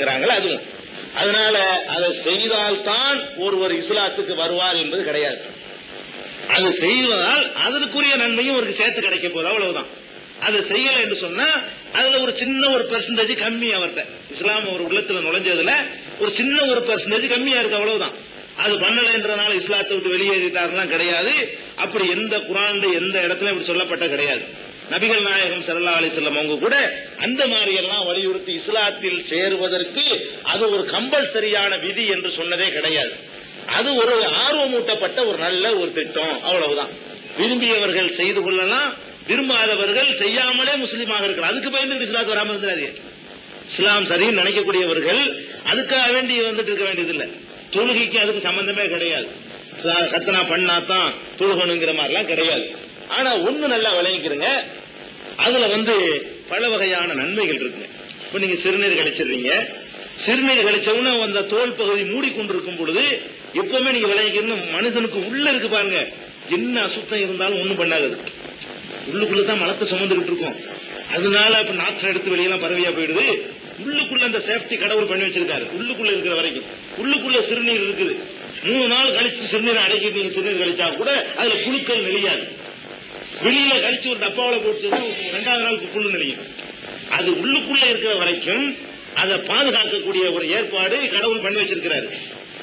இருக்கிறாங்களா அதுவும் அதனால அதை செய்தால்தான் ஒருவர் இஸ்லாத்துக்கு வருவார் என்பது கிடையாது. அது செய்வதால் அதற்குரிய நன்மையும் ஒரு சேர்த்து கிடைக்க போகுது அவ்வளவுதான். அது செய்யல என்று சொன்னா அதுல ஒரு சின்ன ஒரு பெர்சன்டேஜ் கம்மி அவர்கிட்ட. இஸ்லாம் ஒரு உள்ளத்துல நுழைஞ்சதுல ஒரு சின்ன ஒரு பெர்சன்டேஜ் கம்மியா இருக்கு அவ்வளவுதான். அது பண்ணலைன்றதுனால இஸ்லாத்தை விட்டு வெளியேறிட்டாருலாம் கிடையாது. அப்படி எந்த குரான் எந்த இடத்துல இப்படி சொல்லப்பட்ட கிடையாது. நபிகள் நாயகம் ஸல்லல்லாஹு அலி செல்லம் அவங்க கூட அந்த மாதிரி எல்லாம் வலியுறுத்தி இஸ்லாத்தில் சேருவதற்கு அது ஒரு கம்பல்சரியான விதி என்று சொன்னதே கிடையாது. அது ஒரு ஆர்வமூட்டப்பட்ட ஒரு நல்ல ஒரு திட்டம். அவ்வளவுதான். விரும்பியவர்கள் செய்து கொள்ளலாம். விரும்பாதவர்கள் செய்யாமலே முஸ்லீமாக இருக்கலாம். அதுக்கு பயந்து இஸ்லாத்து வராமல் இருந்தாரு இஸ்லாம் சரின்னு நினைக்கக்கூடியவர்கள் அதுக்காக வேண்டி வந்துட்டு இருக்க வேண்டியதில்லை. தொழுகைக்கு அதுக்கு சம்பந்தமே கிடையாது. கத்தனா பண்ணாதான் தொழுகணுங்கிற மாதிரிலாம் கிடையாது. ஆனா ஒண்ணு நல்லா விளங்கிக்கிறங்க. அதுல வந்து பல வகையான நன்மைகள் இருக்கு. இப்ப நீங்க சிறுநீர் கழிச்சிடுறீங்க. சிறுநீர் கழிச்சவுடனே அந்த தோல் பகுதி மூடிக்கொண்டிருக்கும் பொழுது எப்பவுமே நீங்க விளங்கிக்கணும் மனுஷனுக்கு உள்ள இருக்கு பாருங்க. என்ன அசுத்தம் இருந்தாலும் ஒண்ணும் பண்ணாது உள்ளுக்குள்ளதான் மலத்தை சுமந்துகிட்டு இருக்கோம். அதனால இப்ப நாற்றம் எடுத்து வெளியெல்லாம் பரவியா போயிடுது. உள்ளுக்குள்ள அந்த சேஃப்டி கடவுள் பண்ணி வச்சிருக்காரு. உள்ளுக்குள்ள இருக்கிற வரைக்கும். உள்ளுக்குள்ள சிறுநீர் இருக்குது. மூணு நாள் கழிச்சு சிறுநீர் அடைக்கி நீங்க சிறுநீர் கழிச்சா கூட அதுல புழுக்கள் நெளியாது. வெளியில கழிச்சு ஒரு டப்பாவில போட்டு ரெண்டாவது நாள் புழு நினைக்கும் அது உள்ளுக்குள்ள இருக்கிற வரைக்கும் அதை பாதுகாக்கக்கூடிய ஒரு ஏற்பாடு கடவுள் பண்ணி வச்சிருக்கிறாரு.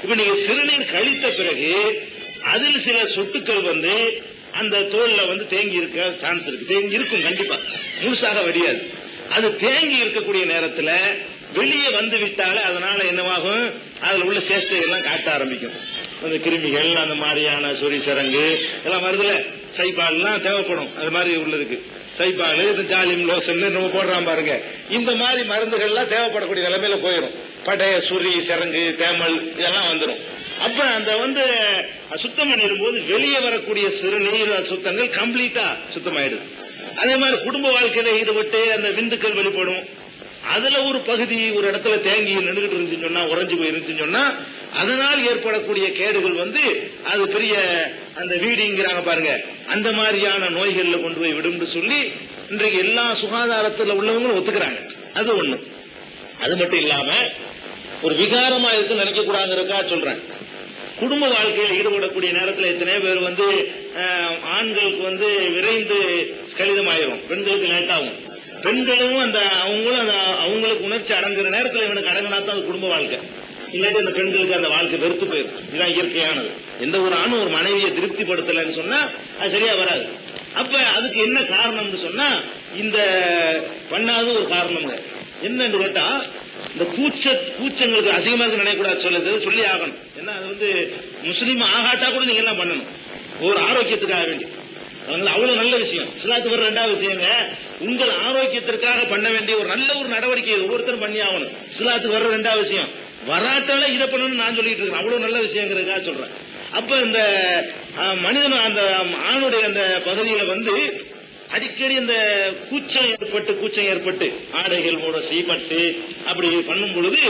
இப்ப நீங்க சிறுநீர் கழித்த பிறகு அதில் சில சொட்டுக்கள் வந்து அந்த தோல்ல வந்து தேங்கி இருக்க சான்ஸ் இருக்கு. தேங்கி இருக்கும் கண்டிப்பா. முழுசாக வடியாது. அது தேங்கி இருக்கக்கூடிய நேரத்துல வெளியே வந்து விட்டாலே அதனால என்னவாகும்? அதுல உள்ள சேஷ்டை எல்லாம் காட்ட ஆரம்பிக்கும். அந்த கிருமிகள் அந்த மாதிரியான சொறி சரங்கு எல்லாம் வருதுல சைபால் தேவைப்படும். அது மாதிரி உள்ளதுக்கு. சைபால் இந்த ஜாலிம் லோசன் நம்ம போடுறான் பாருங்க. இந்த மாதிரி மருந்துகள் எல்லாம் தேவைப்படக்கூடிய நிலைமையில போயிடும் படைய சுரி சிறங்கு தேமல் இதெல்லாம் வந்துடும் அப்ப அந்த வந்து சுத்தம் பண்ணிடும்போது வெளியே வரக்கூடிய சிறுநீர் சுத்தங்கள் கம்ப்ளீட்டா சுத்தமாயிடுது. அதே மாதிரி குடும்ப வாழ்க்கையில ஈடுபட்டு அந்த விந்துக்கள் வெளிப்படும். அதுல ஒரு பகுதி ஒரு இடத்துல தேங்கி நின்றுகிட்டு இருந்துச்சுன்னு சொன்னா உறைஞ்சு போய் இருந்துச்சுன்னு சொன்னா அதனால் ஏற்படக்கூடிய கேடுகள் வந்து அது பெரிய அந்த வீடிங்கிறாங்க பாருங்க. அந்த மாதிரியான நோய்கள்ல கொண்டு போய் விடும்னு சொல்லி இன்றைக்கு எல்லா சுகாதாரத்துல உள்ளவங்களும் ஒத்துக்கிறாங்க. அது ஒண்ணு. அது மட்டும் இல்லாம ஒரு விகாரமா இருக்கு நினைக்க கூடாதுங்கிறக்கா சொல்றேன். குடும்ப வாழ்க்கையில் ஈடுபடக்கூடிய நேரத்தில் எத்தனையோ பேர் வந்து ஆண்களுக்கு வந்து விரைந்து கடிதமாயிரும் பெண்களுக்கு லேட்டாகும். பெண்களும் அந்த அவங்களும் அந்த அவங்களுக்கு உணர்ச்சி அடங்குற நேரத்தில் இவனுக்கு அடங்கினா தான் அது குடும்ப வாழ்க்கை. இல்லாட்டி அந்த பெண்களுக்கு அந்த வாழ்க்கை வெறுத்து போயிடும் இதுதான் இயற்கையானது. எந்த ஒரு ஆணும் ஒரு மனைவியை திருப்திப்படுத்தலைன்னு சொன்னா அது சரியா வராது. அப்ப அதுக்கு என்ன காரணம்னு சொன்னா இந்த பண்ணாத ஒரு காரணம் என்னன்னு கேட்டா இந்த கூச்ச கூச்சங்களுக்கு அதிகமா இருக்கு நினைக்கூடாது சொல்லுது சொல்லி ஆகணும். ஏன்னா அது வந்து முஸ்லீம் ஆகாட்டா கூட நீங்க எல்லாம் பண்ணணும். ஒரு ஆரோக்கியத்துக்காக வேண்டி. அவ்வளவு நல்ல விஷயம். சிலாத்துக்கு ஒரு ரெண்டாவது விஷயங்க உங்கள் ஆரோக்கியத்திற்காக பண்ண வேண்டிய ஒரு நல்ல ஒரு நடவடிக்கை ஒவ்வொருத்தரும் பண்ணி ஆகணும். சிலாத்துக்கு வர்ற ரெண்டாவது விஷயம். வராட்டால இதை பண்ணணும்னு நான் சொல்லிட்டு இருக்கேன். அவ்வளவு நல்ல விஷயங்கிறதுக்காக சொல்றேன். அப்ப இந்த மனிதன் அந்த ஆணுடைய அந்த பகுதியில வந்து அடிக்கடி இந்த கூச்சம் ஏற்பட்டு கூச்சம் ஏற்பட்டு ஆடைகள் மூட சீப்பட்டு அப்படி பண்ணும் பொழுது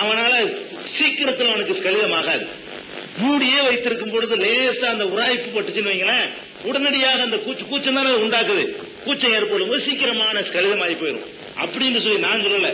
அவனால சீக்கிரத்தில் அவனுக்கு கலிதமாகாது மூடியே வைத்திருக்கும் பொழுது லேசா அந்த உராய்ப்பு பட்டுச்சுன்னு வைங்களேன். உடனடியாக அந்த கூச்சு கூச்சம் தானே உண்டாக்குது. கூச்சம் ஏற்படும் போது சீக்கிரமான கடிதமாகி போயிடும் அப்படின்னு சொல்லி நான் சொல்லல.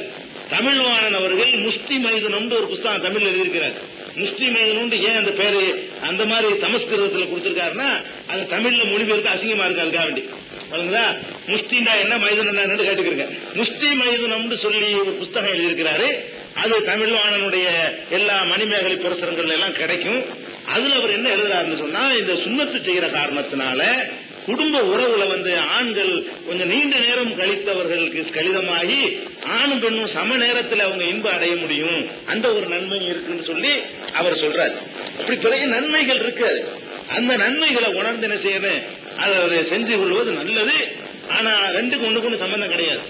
தமிழ்வாணன் அவர்கள் முஸ்தி மைதனம் ஒரு புஸ்தகம் தமிழ்ல எழுதியிருக்கிறார். முஸ்தி மைதனம் ஏன் அந்த பேரு அந்த மாதிரி சமஸ்கிருதத்துல கொடுத்திருக்காருன்னா அது தமிழ்ல மொழிபெயர்த்து அசிங்கமா இருக்கு அதுக்காக வேண்டி பாருங்களா முஸ்தினா என்ன மைதனம் என்னன்னு கேட்டுக்கிறீங்க. முஸ்தி மைதனம்னு சொல்லி ஒரு புஸ்தகம் எழுதியிருக்கிறாரு. அது தமிழ்வாணனுடைய எல்லா மணிமேகலை புரசரங்கள்ல எல்லாம் கிடைக்கும். அதுல அவர் என்ன எழுதுறாருன்னு சொன்னா இந்த சுண்ணத்து செய்யற காரணத்தினால குடும்ப உறவுல வந்து ஆண்கள் கொஞ்சம் நீண்ட நேரம் கழித்தவர்களுக்கு கடிதமாகி ஆணும் பெண்ணும் சம நேரத்தில் அவங்க இன்ப அடைய முடியும். அந்த ஒரு நன்மை இருக்குன்னு சொல்லி அவர் சொல்றாரு. அப்படி பெரிய நன்மைகள் இருக்கு. அந்த நன்மைகளை உணர்ந்து என்ன செய்யணும்? அதை செஞ்சு கொள்வது நல்லது. ஆனா ரெண்டுக்கு ஒண்ணுக்கு ஒண்ணு சம்பந்தம் கிடையாது.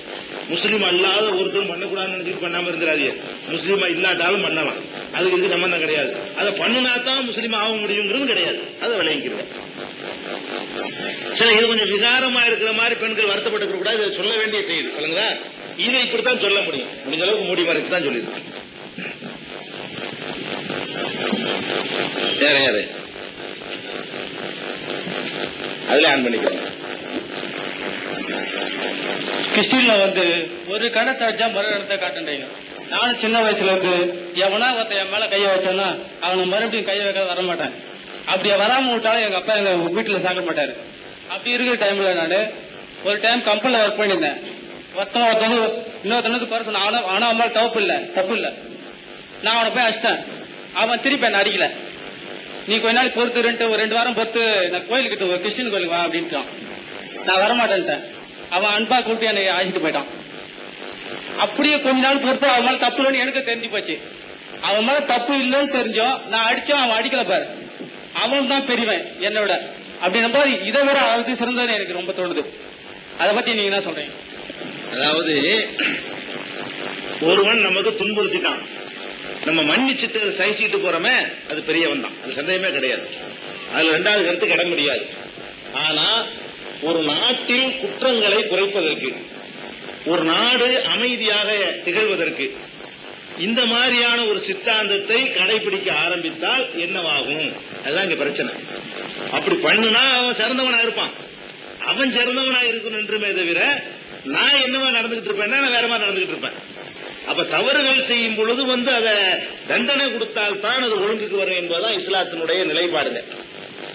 முஸ்லீம் அல்லாத ஒருத்தரும் பண்ணக்கூடாதுன்னு நினைச்சிட்டு பண்ணாம இருந்துடாதீங்க முஸ்லீமா இல்லாட்டாலும் பண்ணலாம். அதுக்கு இதுக்கு சம்பந்தம் கிடையாது. அதை பண்ணுனா தான் முஸ்லீம் ஆக முடியுங்கிறது கிடையாது. அதை விளங்கிக்கிறோம். சரி இது கொஞ்சம் விகாரமா இருக்கிற மாதிரி பெண்கள் வருத்தப்பட்டு கூடாது இதை சொல்ல வேண்டிய செய்து சொல்லுங்களா? இதை இப்படித்தான் சொல்ல முடியும். முடிஞ்ச அளவுக்கு மூடி மறைச்சு தான் சொல்லியிருக்கேன் யாரு யாரு? அதுல ஆன் பண்ணிக்கிறோம் கிறிஸ்டின்ல வந்து ஒரு கணத்தை வச்சா மறு கணத்தை காட்டுன்றீங்க. நானும் சின்ன வயசுல இருந்து எவனா ஒருத்தன் என் மேல கையை வச்சோன்னா அவனை மறுபடியும் கையை வைக்க வர மாட்டேன். அப்படி வராம விட்டாலும் எங்க அப்பா எங்க வீட்டுல சாக்க மாட்டாரு. அப்படி இருக்கிற டைம்ல நானு ஒரு டைம் கம்பெனில ஒர்க் பண்ணியிருந்தேன். ஒருத்தன் ஒருத்தவங்க இன்னொருத்தனுக்கு குறை சொன்னான் ஆனா அவன் அம்மா தப்பு இல்ல தப்பு இல்ல. நான் அவனை போய் அடிச்சிட்டேன். அவன் திருப்பி என்ன அடிக்கல. நீ கொஞ்ச நாள் பொறுத்து ரெண்டு ஒரு ரெண்டு வாரம் பொறுத்து நான் கோயிலுக்கு ஒரு கிறிஸ்டின் கோயிலுக்கு வா அப்படின்ட்டான். நான் வரமாட்டேன்ட்டேன். அவன் அன்பா கூப்பிட்டு என்னை அழைச்சிட்டு போயிட்டான். அப்படியே கொஞ்ச நாள் பொறுத்து அவன் மேல தப்பு இல்லைன்னு எனக்கு தெரிஞ்சு போச்சு. அவன் மேல தப்பு இல்லைன்னு தெரிஞ்சோம் நான் அடிச்சோம் அவன் அடிக்கல பாரு. அவன் தான் பெரியவன் என்னோட அப்படின்னும் போது இதை விட அது சிறந்தது எனக்கு ரொம்ப தோணுது. அதை பத்தி நீங்க என்ன சொல்றீங்க? அதாவது ஒருவன் நமக்கு துன்புறுத்திட்டான். நம்ம மன்னிச்சுட்டு சகிச்சுட்டு போறோமே அது பெரியவன் தான். அது சந்தேகமே கிடையாது. அதுல ரெண்டாவது கருத்து கிட முடியாது. ஆனா ஒரு நாட்டில் குற்றங்களை குறைப்பதற்கு ஒரு நாடு அமைதியாக திகழ்வதற்கு இந்த மாதிரியான ஒரு சித்தாந்தத்தை கடைபிடிக்க ஆரம்பித்தால் என்னவாகும்? அதுதான் இங்க பிரச்சனை. அப்படி பண்ணுனா அவன் சிறந்தவனா இருப்பான். அவன் சிறந்தவனா இருக்கணும் என்றுமே தவிர நான் என்னவா நடந்துகிட்டு இருப்பேன்னா நான் வேற மாதிரி நடந்துகிட்டு இருப்பேன். அப்ப தவறுகள் செய்யும் பொழுது வந்து அதை தண்டனை கொடுத்தால் தான் அது ஒழுங்குக்கு வரும் என்பதுதான் இஸ்லாத்தினுடைய நிலைப்பாடுங்க.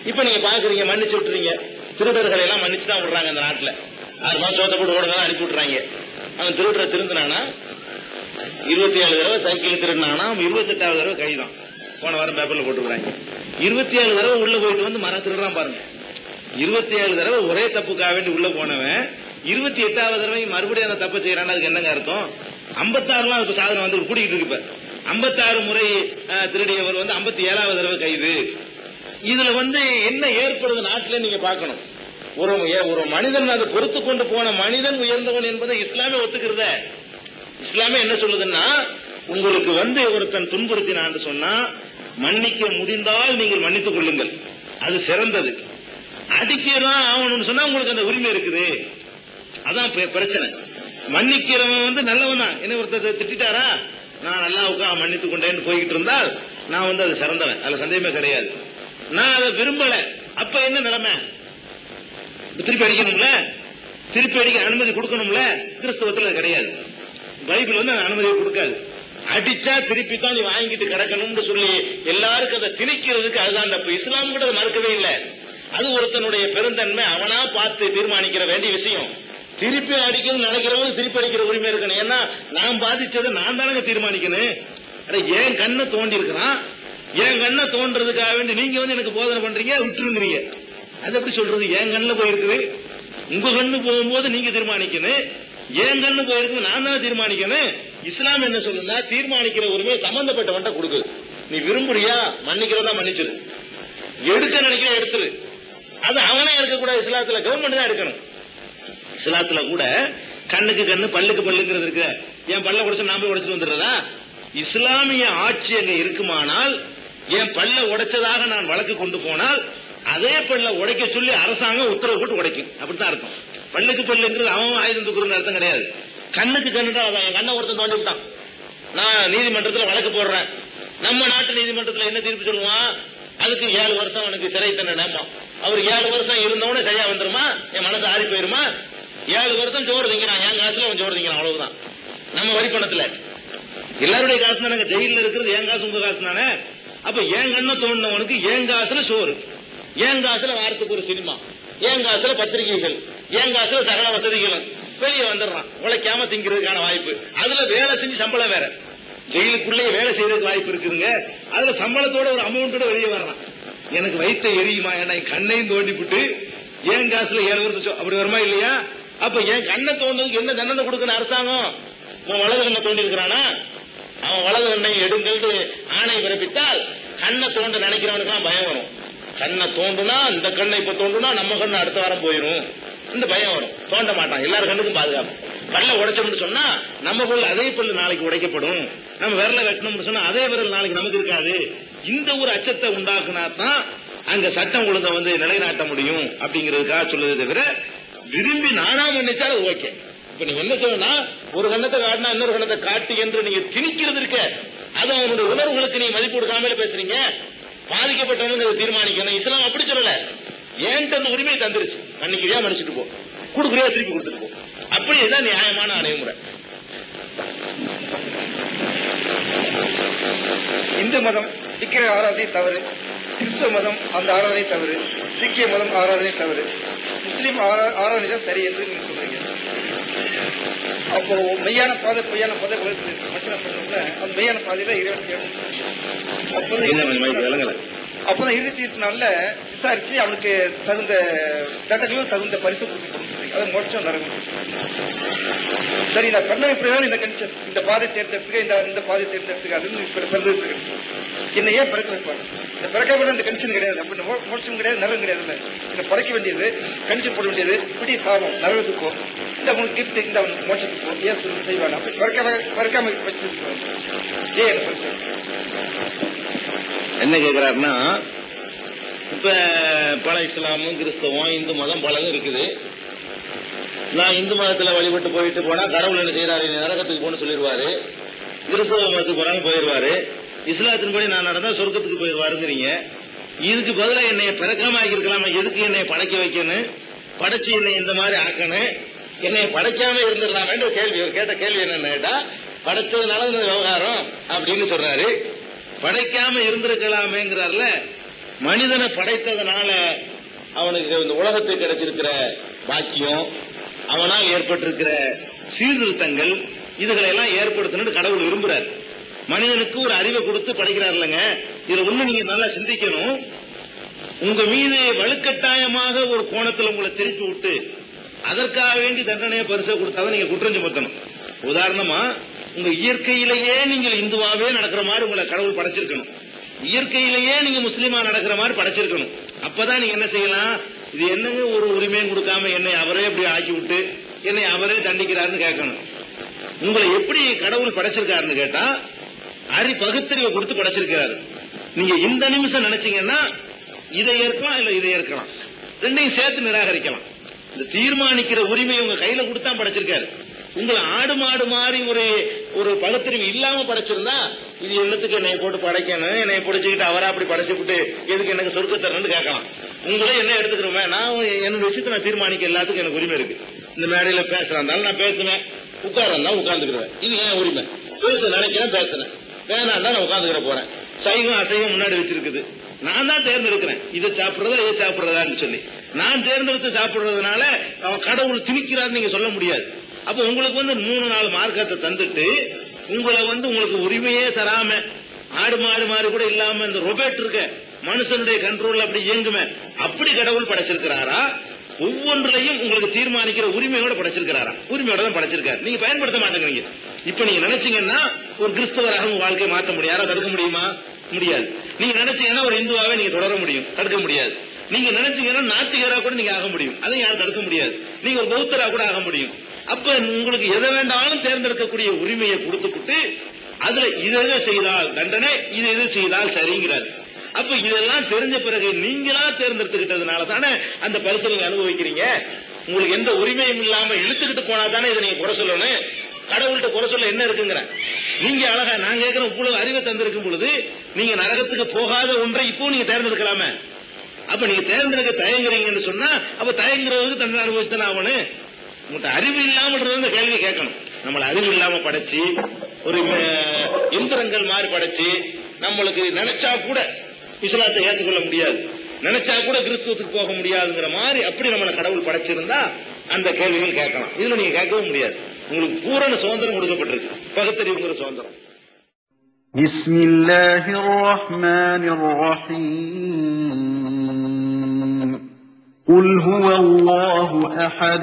இப்ப நீங்க பாக்குறீங்க மன்னிச்சு விட்டுறீங்க. திருடர்களை எல்லாம் மன்னிச்சு தான் விடுறாங்க இந்த நாட்டுல. ஆறு மாசம் சோத்த போட்டு ஓடுங்க அனுப்பி விட்றாங்க அவன் திருடுற திருந்தினானா? இருபத்தி ஏழு தடவை சைக்கிள் திருடினானா? இருபத்தி எட்டாவது தடவை கைதான். போன வாரம் பேப்பர்ல போட்டுக்கிறாங்க இருபத்தி ஏழு தடவை உள்ள போயிட்டு வந்து மரம் திருடுறான் பாருங்க. இருபத்தி ஏழு தடவை ஒரே தப்புக்காக வேண்டி உள்ள போனவன் இருபத்தி எட்டாவது தடவை மறுபடியும் அந்த தப்பு செய்யறான் அதுக்கு என்னங்க அர்த்தம்? ஐம்பத்தாறுலாம் இப்ப சாதனம் வந்து கூட்டிகிட்டு இருக்கு ஐம்பத்தாறு முறை திருடியவர் வந்து ஐம்பத்தி ஏழாவது தடவை கைது. இதுல வந்து என்ன ஏற்படுது நாட்டில நீங்க பார்க்கணும். ஒரு ஒரு மனிதன் அதை பொறுத்து கொண்டு போன மனிதன் உயர்ந்தவன் என்பதை இஸ்லாமே ஒத்துக்கிறத. இஸ்லாமே என்ன சொல்லுதுன்னா உங்களுக்கு வந்து ஒருத்தன் துன்புறுத்தினான்னு சொன்னா மன்னிக்க முடிந்தால் நீங்கள் மன்னித்துக் கொள்ளுங்கள். அது சிறந்தது. அடிக்கலாம் ஆகணும்னு சொன்னா உங்களுக்கு அந்த உரிமை இருக்குது. அதான் பிரச்சனை. மன்னிக்கிறவன் வந்து நல்லவன் தான். என்ன ஒருத்தர் திட்டாரா நான் அல்லாவுக்கு அவன் மன்னித்துக் கொண்டேன்னு போய்கிட்டு இருந்தால் நான் வந்து அது சிறந்தவன். அதுல சந்தேகமே கிடையாது. நான் அதை விரும்பல. அப்ப என்ன நிலைமை? திருப்பி அடிக்கணும்ல? திருப்பி அடிக்க அனுமதி கொடுக்கணும்ல? கிறிஸ்தவத்தில் அது கிடையாது. பைபிள் வந்து அந்த அனுமதியை கொடுக்காது. அடிச்சா திருப்பி தான் நீ வாங்கிட்டு கிடக்கணும்னு சொல்லி எல்லாருக்கும் அதை திணிக்கிறதுக்கு அதுதான் தப்பு. இஸ்லாம் கூட அதை மறுக்கவே இல்லை. அது ஒருத்தனுடைய பெருந்தன்மை அவனா பார்த்து தீர்மானிக்கிற வேண்டிய விஷயம். திருப்பி அடிக்கணும்னு நினைக்கிறவங்க திருப்பி அடிக்கிற உரிமை இருக்கணும். ஏன்னா நான் பாதிச்சதை நான் தானங்க தீர்மானிக்கணும். என் கண்ணை தோண்டி இருக்கிறான்? என் கண்ணை தோன்றதுக்காக வேண்டி நீங்க வந்து எனக்கு போதனை பண்றீங்க? விட்டுருங்கிறீங்க. அது எப்படி சொல்றது? என் கண்ணில் போயிருக்குது. உங்க கண்ணு போகும்போது நீங்க தீர்மானிக்கணும். என் கண்ணு போயிருக்கு நான் தான் தீர்மானிக்கணும். இஸ்லாம் என்ன சொல்லுன்னா தீர்மானிக்கிற உரிமை சம்பந்தப்பட்டவன்ட்ட கொடுக்குது நீ விரும்புறியா? மன்னிக்கிறதா மன்னிச்சிரு. எடுக்க நினைக்கிற எடுத்துரு. அது அவனே இருக்கக்கூடாது. இஸ்லாத்துல கவர்மெண்ட் தான் எடுக்கணும். இஸ்லாத்துல கூட கண்ணுக்கு கண்ணு பல்லுக்கு பல்லுங்கிறது இருக்கு. என் பல்ல உடைச்சு நாம போய் உடைச்சிட்டு வந்துடுறதா? இஸ்லாமிய ஆட்சி அங்க இருக்குமானால் என் பல்ல உடைச்சதாக நான் வழக்கு கொண்டு போனால் அதே பெண்ணை உடைக்க சொல்லி அரசாங்கம் உத்தரவு போட்டு உடைக்கும். அப்படித்தான் அர்த்தம் பல்லுக்கு பல்லுங்கிறது அவன் ஆயுதம் தூக்குறது அர்த்தம் கிடையாது. கண்ணுக்கு கண்ணு தான் என் கண்ணை ஒருத்தன் தோண்டி விட்டான். நான் நீதிமன்றத்துல வழக்கு போடுறேன். நம்ம நாட்டு நீதிமன்றத்துல என்ன தீர்ப்பு சொல்லுவான்? அதுக்கு ஏழு வருஷம் அவனுக்கு சிறை தண்டனை அவர் ஏழு வருஷம் இருந்தவனே சரியா வந்துருமா? என் மனசு ஆறி போயிருமா? ஏழு வருஷம் சோறு திங்கிறான். என் காசுல அவன் சோறு திங்கிறான். அவ்வளவுதான். நம்ம வரி பணத்துல. எல்லாருடைய காசு தானே ஜெயில இருக்கிறது என் காசு உங்க காசு தானே அப்ப என் கண்ணை தோண்டினவனுக்கு என் காசுல சோறு. என் காசுல வாரத்துக்கு ஒரு சினிமா? என் காசுல பத்திரிகைகள்? என் காசுல சகல வசதிகளும்? வெளியே வந்துடுறான். உழைக்காம திங்கிறதுக்கான வாய்ப்பு. அதுல வேலை செஞ்சு சம்பளம் வேற. ஜெயிலுக்குள்ளேயே வேலை செய்யறதுக்கு வாய்ப்பு இருக்குதுங்க. அதுல சம்பளத்தோட ஒரு அமௌண்ட்டோட வெளியே வர்றான். எனக்கு வைத்த எரியுமா? என்ன கண்ணையும் தோண்டி விட்டு என் காசுல ஏழு வருஷம் அப்படி வருமா இல்லையா? அப்ப என் கண்ணை தோண்டதுக்கு என்ன தண்டனை கொடுக்கணும் அரசாங்கம்? உன் வலது கண்ணை தோண்டி இருக்கிறானா? அவன் வலது கண்ணை எடுங்கள் ஆணை பிறப்பித்தால் கண்ணை தோண்ட நினைக்கிறவனுக்கு பயம் வரும். கண்ணை தோண்டுனா இந்த கண்ணை இப்ப தோண்டுனா நம்ம கண்ணு அடுத்த வாரம் போயிரும். இந்த பயம் வரும். தோண்ட மாட்டான். எல்லார் கண்ணுக்கும் பாதுகாப்பு. பல்ல உடைச்சோம்னு சொன்னா நம்ம பொருள் அதே பல்லு நாளைக்கு உடைக்கப்படும். நம்ம விரல வெட்டணும்னு சொன்னா அதே விரல் நாளைக்கு நமக்கு இருக்காது. இந்த ஒரு அச்சத்தை உண்டாக்குனா தான் அங்க சட்டம் ஒழுங்கை வந்து நிலைநாட்ட முடியும் அப்படிங்கிறதுக்காக சொல்லுது தவிர விரும்பி நானா நினைச்சாலும் அது ஓகே. இப்ப நீ என்ன சொல்லணும்னா ஒரு கண்ணத்தை காட்டினா இன்னொரு கண்ணத்தை காட்டு என்று நீங்க திணிக்கிறது இருக்க. அது அவனுடைய உணர்வுகளுக்கு நீங்க மதிப்பு கொடுக்காமலே பேசுறீங்க. பாதிக்கப்பட்டவங்க தீர்மானிக்கணும். இஸ்லாம் அப்படி சொல்லல. ஏன்ட்டு அந்த உரிமையை தந்துருச்சு? மன்னிக்கிறியா மன்னிச்சுட்டு போ. கொடுக்குறியா திருப்பி கொடுத்துட்டு போ. அப்படி நியாயமான அணுகுமுறை. இந்து மதம் விக்கிர ஆராதனை தவறு. கிறிஸ்துவ மதம் அந்த ஆராதனை தவறு. சீக்கிய மதம் ஆராதனை தவறு. முஸ்லீம் ஆரா- ஆராதனை தான் சரி என்று நீங்க சொல்றீங்க. அப்போ மெய்யான பாதை பொய்யான பாதை உலகத்தில் மச்சன அந்த மெய்யான பாதையில இறைவன் தேடும். அப்போதான் அப்பதான் இறுதி தீர்ப்பு நாள்ல விசாரிச்சு அவனுக்கு தகுந்த தண்டனையும் தகுந்த பரிசு கொடுக்கணும் அதை மோட்சம் நரகம் சரி நான் பண்ண இப்படிதான் இந்த கண்டிஷன் இந்த பாதை தேர்ந்தெடுத்துக்க இந்த இந்த பாதை தேர்ந்தெடுத்துக்க அதுன்னு இப்ப பிறந்தது என்ன ஏன் பிறக்க வைப்பாங்க? இந்த பிறக்க விட இந்த கண்டிஷன் கிடையாது. அப்படி மோட்சம் கிடையாது நரகம் கிடையாது இல்ல. இந்த படைக்க வேண்டியது கண்டிஷன் போட வேண்டியது இப்படி சாபம் நரகத்துக்கு இந்த அவனுக்கு தீர்த்து இந்த அவனுக்கு மோட்சத்துக்கு ஏன் சொல்லி செய்வாங்க அப்படி பிறக்க பிறக்காம வச்சிருக்கோம். ஏன் என்ன பிரச்சனை என்ன கேட்கிறாருன்னா இப்ப பல இஸ்லாமும் கிறிஸ்தவம் இந்து மதம் பலதும் இருக்குது. நான் இந்து மதத்துல வழிபட்டு போயிட்டு போனா கடவுள் என்ன செய்யறாரு நரகத்துக்கு போன்னு சொல்லிடுவாரு. கிறிஸ்தவ மதத்துக்கு போனாலும் போயிடுவாரு. இஸ்லாத்தின்படி நான் நடந்தா சொர்க்கத்துக்கு போயிடுவாருங்கிறீங்க. இதுக்கு பதிலாக என்னை பிறக்காம ஆக்கியிருக்கலாமா எதுக்கு என்னை படைக்க வைக்கணும்? படைச்சு என்னை இந்த மாதிரி ஆக்கணும்? என்னை படைக்காம இருந்துடலாமேன்ற கேள்வி. கேட்ட கேள்வி என்னன்னு கேட்டா படைச்சதுனால இந்த விவகாரம் அப்படின்னு சொல்றாரு படைக்காம இருந்திருக்கலாமேங்கிறார்ல மனிதனை படைத்ததுனால அவனுக்கு இந்த உலகத்துக்கு கிடைச்சிருக்கிற பாக்கியம் அவனால் ஏற்பட்டிருக்கிற சீர்திருத்தங்கள் இதுகளை எல்லாம் ஏற்படுத்தணும்னு கடவுள் விரும்புறார். மனிதனுக்கு ஒரு அறிவை கொடுத்து படைக்கிறார் இல்லைங்க இதுல ஒண்ணு நீங்க நல்லா சிந்திக்கணும். உங்க மீது வலுக்கட்டாயமாக ஒரு கோணத்துல உங்களை திருப்பி விட்டு அதற்காக வேண்டி தண்டனையை பரிசை கொடுத்தாதான் நீங்க குற்றம் சுமத்தணும் உதாரணமா உங்க இயற்கையிலேயே நீங்கள் இந்துவாவே நடக்கிற மாதிரி உங்களை கடவுள் படைச்சிருக்கணும். இயற்கையிலேயே நீங்க முஸ்லீமா நடக்கிற மாதிரி படைச்சிருக்கணும். அப்பதான் நீங்க என்ன செய்யலாம்? இது என்னங்க ஒரு உரிமையும் கொடுக்காம என்னை அவரே இப்படி ஆக்கி விட்டு என்னை அவரே தண்டிக்கிறாருன்னு கேட்கணும். உங்களை எப்படி கடவுள் படைச்சிருக்காருன்னு கேட்டா அரி பகுத்தறிவை கொடுத்து படைச்சிருக்கிறாரு. நீங்க இந்த நிமிஷம் நினைச்சீங்கன்னா இதை ஏற்கலாம் இல்ல இதை ஏற்கலாம். ரெண்டையும் சேர்த்து நிராகரிக்கலாம். இந்த தீர்மானிக்கிற உரிமையை உங்க கையில கொடுத்தா படைச்சிருக்காரு. உங்களை ஆடு மாடு மாதிரி ஒரு ஒரு பகுத்தறிவு இல்லாம படைச்சிருந்தா இது என்னத்துக்கு என்னை போட்டு படைக்கணும்? என்னை பிடிச்சிக்கிட்டு அவரா அப்படி படைச்சு விட்டு எதுக்கு எனக்கு சொர்க்க தரணும்னு கேட்கலாம். உங்களே என்ன எடுத்துக்கிறோமே நான் என்னோட விஷயத்தை நான் தீர்மானிக்க எல்லாத்துக்கும் எனக்கு உரிமை இருக்கு. இந்த மேடையில பேசுறாந்தாலும் நான் பேசுவேன். உட்காரா உட்கார்ந்துக்கிறேன் இது ஏன் உரிமை? பேச நினைக்கிறேன் பேசுறேன். வேணாம் நான் உட்காந்துக்கிற போறேன். சைவம் அசைவம் முன்னாடி வச்சிருக்குது. நான் தான் தேர்ந்தெடுக்கிறேன். இதை சாப்பிடுறதா இதை சாப்பிடுறதான்னு சொல்லி. நான் தேர்ந்தெடுத்து சாப்பிடுறதுனால அவன் கடவுள் திணிக்கிறான்னு நீங்க சொல்ல முடியாது. அப்ப உங்களுக்கு வந்து மூணு நாலு மார்க்கத்தை தந்துட்டு உங்களை வந்து உங்களுக்கு உரிமையே தராம ஆடு மாடு மாடு கூட இல்லாம இந்த ரொபேட் இருக்க மனுஷனுடைய கண்ட்ரோல் அப்படி இயங்குமே அப்படி கடவுள் படைச்சிருக்கிறாரா? ஒவ்வொன்றையும் உங்களுக்கு தீர்மானிக்கிற உரிமையோட படைச்சிருக்கிறாரா? உரிமையோட தான் படைச்சிருக்காரு. நீங்க பயன்படுத்த மாட்டேங்கிறீங்க. இப்ப நீங்க நினைச்சீங்கன்னா ஒரு கிறிஸ்தவராக உங்க வாழ்க்கையை மாற்ற முடியும். யாரா தடுக்க முடியுமா? முடியாது. நீங்க நினைச்சீங்கன்னா ஒரு இந்துவாவே நீங்க தொடர முடியும். தடுக்க முடியாது. நீங்க நினைச்சீங்கன்னா நாத்திகரா கூட நீங்க ஆக முடியும். அதை யாரும் தடுக்க முடியாது. நீங்க ஒரு பௌத்தரா கூட ஆக முடியும். அப்ப உங்களுக்கு எதை வேண்டாலும் தேர்ந்தெடுக்கக்கூடிய உரிமையை கொடுத்துக்கிட்டு அதுல இதை செய்தால் தண்டனை இது எது செய்தால் சரிங்கிறார். அப்ப இதெல்லாம் தெரிஞ்ச பிறகு நீங்களா தேர்ந்தெடுத்துக்கிட்டதுனால தானே அந்த பரிசு நீங்க அனுபவிக்கிறீங்க? உங்களுக்கு எந்த உரிமையும் இல்லாம இழுத்துக்கிட்டு போனா தானே இதை நீங்க குறை சொல்லணும்? கடவுள்கிட்ட குறை சொல்ல என்ன இருக்குங்கிற? நீங்க அழகா நான் கேட்கிற இவ்வளவு அறிவை தந்திருக்கும் பொழுது நீங்க நரகத்துக்கு போகாத ஒன்றை இப்போ நீங்க தேர்ந்தெடுக்கலாமே? அப்ப நீங்க தேர்ந்தெடுக்க தயங்குறீங்கன்னு சொன்னா அப்ப தயங்குறவருக்கு தண்டனை அனுபவிச்சுதானே ஆகணும். உங்கள்கிட்ட அறிவு இல்லாம இந்த கேள்வி கேட்கணும் நம்மள அறிவு இல்லாம படைச்சு ஒரு அஹ், எந்திரங்கள் மாதிரி படைச்சு நம்மளுக்கு நினைச்சா கூட இஸ்லாத்தை ஏற்றுக்கொள்ள முடியாது நினைச்சா கூட கிறிஸ்துவத்துக்கு போக முடியாதுங்கிற மாதிரி அப்படி நம்மளை கடவுள் படைச்சிருந்தா அந்த கேள்விகள் கேட்கலாம் இதுல நீங்க கேட்கவும் முடியாது உங்களுக்கு பூரண சுதந்திரம் கொடுக்கப்பட்டிருக்கு பகுத்தறிவுங்கிற சுதந்திரம் بسم الله الرحمن الرحيم قل هو الله أحد